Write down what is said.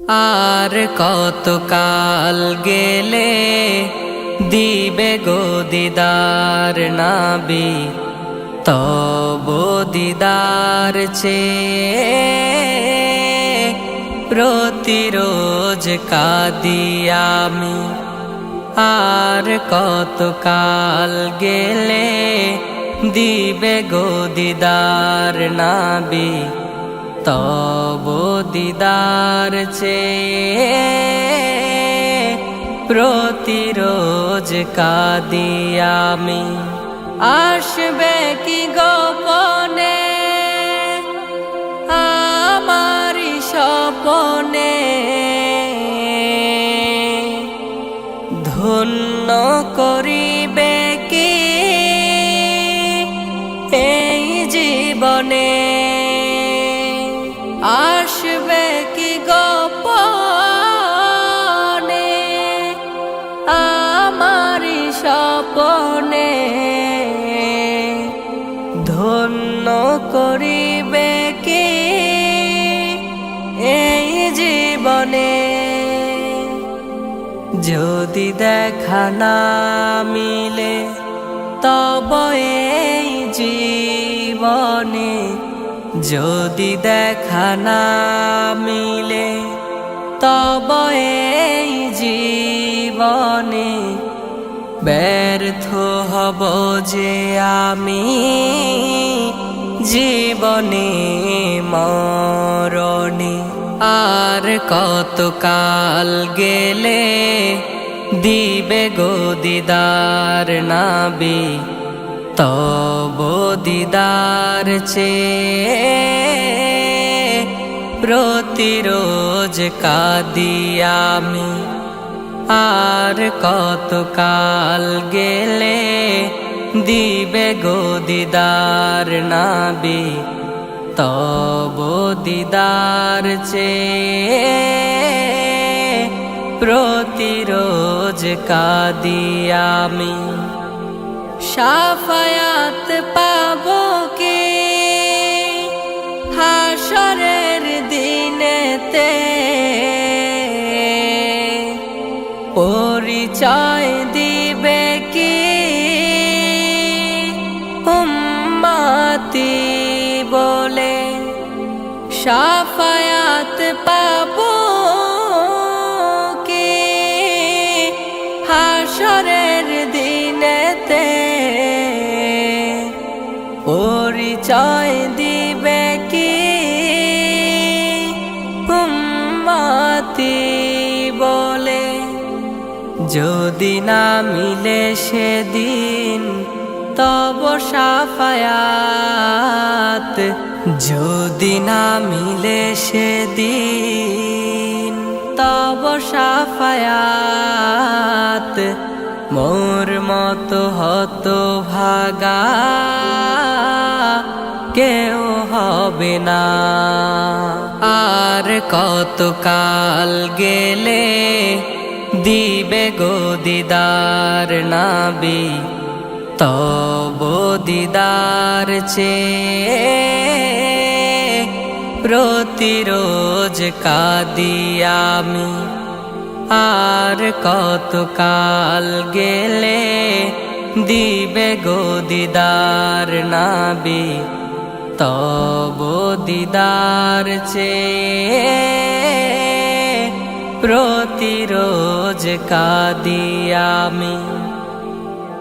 আর কতকাল গেলে দিবে গো দিদার নাবি? তব দিদার চে প্রতিরোজ কাদি আমি। আর কতকাল গেলে দিবে গো দিদার নাবি? তব দিদার চে প্রতিরোজ কাদি আমি। আসবে কি গোপনে? আমারি স্বপনে। ধন্য করিবে কি এই জীবনে? আসবে কি গোপনে? আমারি স্বপনে ধন্য করিবে কি এই জীবনে? যদি দেখা না মিলে তব জীবনে যদি দেখা না মিলে, তব এই জীবনে ব্যর্থ হব যে আমি জীবনে মরণে। আর কতকাল গেলে দিবে গো দিদার নাবি? তব দিদার চে প্রতিরোজ কাদি আমি। আর কতকাল গেলে দিবে গো দিদার নাবি। তব দিদার চে প্রতিরোজ কাদি আমি। সাফায়াত পাবো কে? হাসরের দিনেতে পরিচয় দিবে কি? উম্মাতি বলে সাফায়াত পাবো কি? হাসরের দিনেতে যদি না মিলে সেদিন, তব সাফায়াত। যদি না মিলে সেদিন, তব সাফায়াত। মোর মতো হতো ভাগা কেউ হবে না। আর কতকাল গেলে দিবে গো দিদার নাবি, তব দিদার চে প্রতিরোজ কাদি আমি। আর কতকাল গেলে দিবে গো দিদার নাবি, তব দিদার চে প্রতিরোজ কাদি